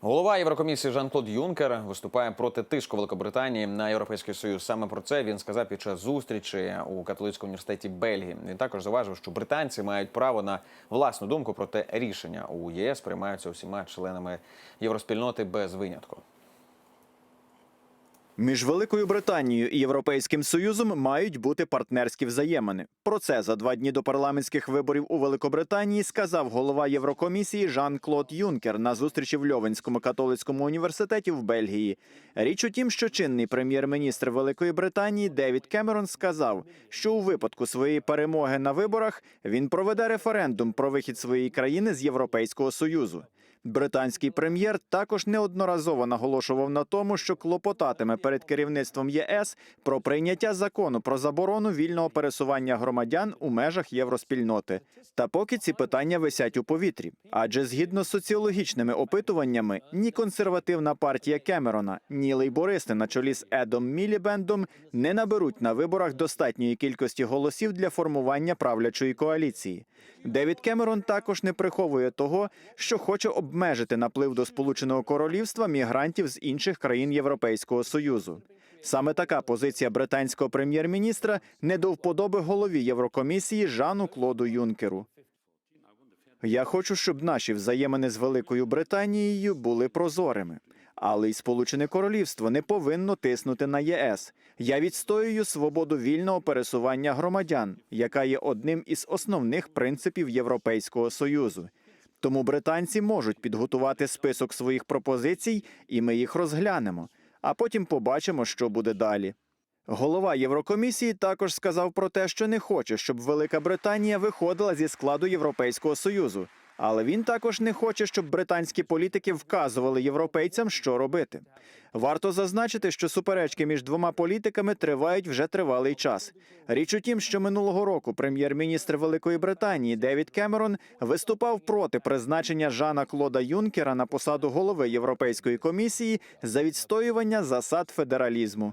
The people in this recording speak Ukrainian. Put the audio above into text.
Голова Єврокомісії Жан-Клод Юнкер виступає проти тиску Великобританії на європейський союз. Саме про це він сказав під час зустрічі у католицькому університеті Бельгії. Він також зауважив, що британці мають право на власну думку, проте рішення у ЄС приймаються усіма членами євроспільноти без винятку. Між Великою Британією і Європейським Союзом мають бути партнерські взаємини. Про це за два дні до парламентських виборів у Великобританії сказав голова Єврокомісії Жан-Клод Юнкер на зустрічі в Льовенському католицькому університеті в Бельгії. Річ у тім, що чинний прем'єр-міністр Великої Британії Девід Кемерон сказав, що у випадку своєї перемоги на виборах він проведе референдум про вихід своєї країни з Європейського союзу. Британський прем'єр також неодноразово наголошував на тому, що клопотатиме перед керівництвом ЄС про прийняття закону про заборону вільного пересування громадян у межах євроспільноти. Та поки ці питання висять у повітрі, адже згідно з соціологічними опитуваннями, ні консервативна партія Кемерона, ні лейбористи на чолі з Едом Мілібендом не наберуть на виборах достатньої кількості голосів для формування правлячої коаліції. Девід Кемерон також не приховує того, що хоче обмежити наплив до Сполученого Королівства мігрантів з інших країн Європейського союзу. Саме така позиція британського прем'єр-міністра не до вподоби голові Єврокомісії Жану Клоду Юнкеру. Я хочу, щоб наші взаємини з Великою Британією були прозорими. Але й Сполучене Королівство не повинно тиснути на ЄС. Я відстоюю свободу вільного пересування громадян, яка є одним із основних принципів Європейського союзу. Тому британці можуть підготувати список своїх пропозицій, і ми їх розглянемо. А потім побачимо, що буде далі. Голова Єврокомісії також сказав про те, що не хоче, щоб Велика Британія виходила зі складу Європейського союзу. Але він також не хоче, щоб британські політики вказували європейцям, що робити. Варто зазначити, що суперечки між двома політиками тривають вже тривалий час. Річ у тім, що минулого року прем'єр-міністр Великої Британії Девід Кемерон виступав проти призначення Жана Клода Юнкера на посаду голови Європейської комісії за відстоювання засад федералізму.